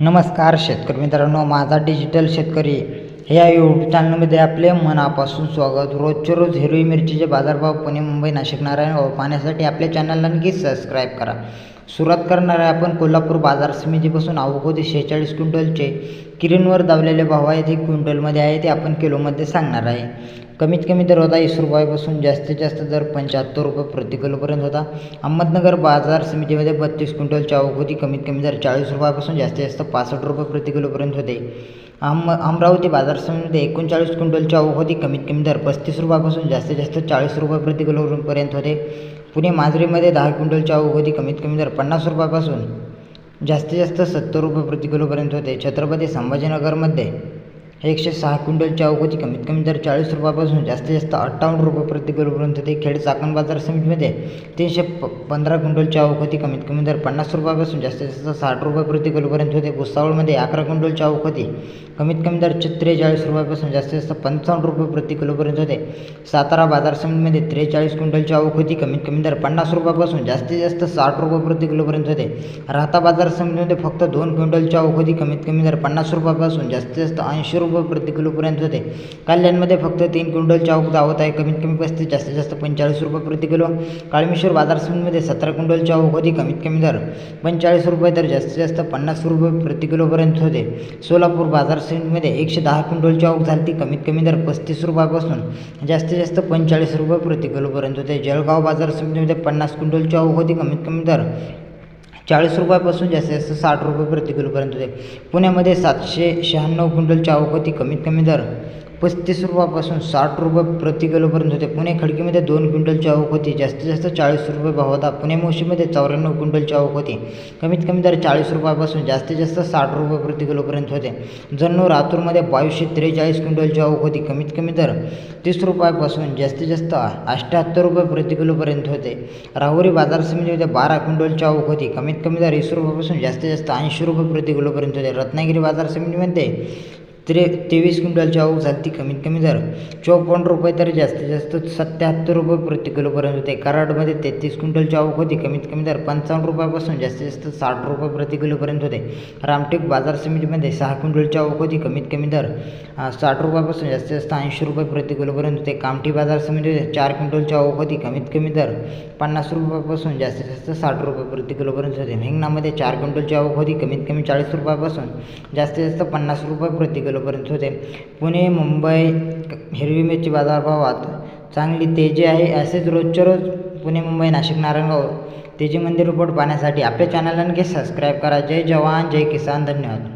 नमस्कार शेतकरी मित्रांनो माझा डिजिटल शेतकरी ह्या यूट्यूब चॅनलमध्ये आपले मनापासून स्वागत. रोजच्या रोज हिरवी मिरचीचे बाजारभाव पुणे मुंबई नाशिक नारायण पाहण्यासाठी आपल्या चॅनलला नक्की सबस्क्राईब करा. सुरुवात करणार आहे आपण कोल्हापूर बाजार समितीपासून अवघोदी शेहेचाळीस क्विंटलचे किरींवर दावलेले भाव आहेत. हे क्विंटलमध्ये आहे ते आपण किलोमध्ये सांगणार आहे. कमीत कमी दर होता वीस रुपयापासून जास्तीत जास्त दर पंच्याहत्तर रुपये प्रति किलोपर्यंत होता. अहमदनगर बाजार समितीमध्ये बत्तीस क्विंटलच्या होती कमीत कमी दर चाळीस रुपयापासून जास्तीत जास्त पासष्ट रुपये प्रति किलोपर्यंत होते. आम अमरावती बाजार समितीमध्ये एकोणचाळीस क्विंटलच्या होती कमीत कमी दर पस्तीस रुपयापासून जास्तीत जास्त चाळीस रुपये प्रति किलोपर्यंत होते. पुणे मांजरीमध्ये दहा क्विंटलच्या होती कमीत कमी दर पन्नास रुपयापासून जास्तीत जास्त सत्तर रुपये प्रति किलोपर्यंत होते. छत्रपती संभाजीनगरमध्ये एकशे सहा क्विंटलच्या अवघोदी कमीत कमी दर चाळीस रुपयापासून जास्तीत जास्त अठ्ठावन्न रुपये प्रति किलोपर्यंत होते खेड चाकण बाजार समितीमध्ये तीनशे प पंधरा क्विंटलच्या अवघोदी कमीत कमी दर पन्नास रुपयापासून जास्तीत जास्त साठ रुपये प्रति किलोपर्यंत होते. भुसावळमध्ये अकरा क्विंटलच्या अवघोदी कमीत कमी दर त्रेचाळीस रुपयापासून जास्तीत जास्त पंचावन्न रुपये प्रति किलोपर्यंत होते. सातारा बाजार समितीमध्ये त्रेचाळीस क्विंटलच्या अवघोदी कमीत कमी दर पन्नास रुपयापासून जास्तीत जास्त साठ रुपये प्रति किलोपर्यंत होते. राहता बाजार समितीमध्ये फक्त दोन क्विंटलच्या अवघोदी कमीत कमी दर पन्नास रुपयापासून जास्तीत जास्त ऐंशी रुपये प्रति किलोपर्यंत होते. कल्याणमध्ये फक्त तीन क्विंटलच्या अवघ दावत आहे. कमीत कमी पस्तीस जास्तीत जास्त पंचेचाळीस रुपये प्रति किलो काळमेश्वर बाजार समितीमध्ये सतरा क्विंटलच्या होती. कमीत कमी दर पंचेचाळीस रुपये तर जास्तीत जास्त पन्नास रुपये प्रति किलोपर्यंत होते. सोलापूर बाजार समितीमध्ये एकशे दहा क्विंटल आवक झाली ती कमीत कमी दर पस्तीस रुपयापासून जास्तीत जास्त पंचेचाळीस रुपये प्रति किलोपर्यंत होते. जळगाव बाजार समितीमध्ये पन्नास क्विंटल आवक होती. कमीत कमी दर चाळीस रुपयापासून जास्तीत जास्त साठ रुपये प्रति किलोपर्यंत होते. पुण्यामध्ये सातशे शहाण्णव क्विंटल आवक कमीत कमी दर. पस्तीस रुपयापासून साठ रुपये प्रति किलोपर्यंत होते. पुणे खडकीमध्ये दोन क्विंटलची आवक होती. जास्तीत जास्त चाळीस रुपये भाव होता. पुणे मोशीमध्ये चौऱ्याण्णव क्विंटलची आवक होती. कमीत कमी दर चाळीस रुपयापासून जास्तीत जास्त साठ रुपये प्रति किलोपर्यंत होते. जन्नू रातूरमध्ये बावीसशे त्रेचाळीस क्विंटलची आवक होती. कमीत कमी दर तीस रुपयापासून जास्तीत जास्त अठ्ठ्याहत्तर रुपये प्रति किलोपर्यंत होते. राहुरी बाजार समितीमध्ये बारा क्विंटलची आवक होती. कमीत कमी दर वीस रुपयापासून जास्तीत जास्त ऐंशी रुपये प्रति किलोपर्यंत होते. रत्नागिरी बाजार समितीमध्ये त्रे तेवीस क्विंटलची आवक झाली ती कमीत कमी दर. चोपन्न रुपये तर जास्तीत जास्त सत्याहत्तर रुपये प्रति किलोपर्यंत होते. कराडमध्ये तेहतीस क्विंटलची आवक होती कमीत कमी दर. पंचावन्न रुपयापासून जास्तीत जास्त साठ रुपये प्रति किलोपर्यंत होते. रामटेक बाजार समितीमध्ये सहा क्विंटलची आवक होती कमीत कमी दर. साठ रुपयापासून जास्तीत जास्त ऐंशी रुपये प्रति किलोपर्यंत होते. कामठी बाजार समितीमध्ये चार क्विंटलची आवक होती कमीत कमी दर. पन्नास रुपयापासून जास्तीत जास्त साठ रुपये प्रति किलोपर्यंत होते. हिंगणामध्ये चार क्विंटलची आवक होती कमीत कमी चाळीस रुपयापासून जास्तीत जास्त पन्नास रुपये प्रति किलो किलोपर्यंत होते. पुणे मुंबई हिरवी मिरची बाजारभावात चांगली तेजी आहे. असेच रोजच्या रोज पुणे मुंबई नाशिक नारायणगाव तेजी मंदिर रिपोर्ट पाहण्यासाठी आपल्या चॅनलला नक्की सबस्क्राईब करा. जय जवान जय किसान. धन्यवाद.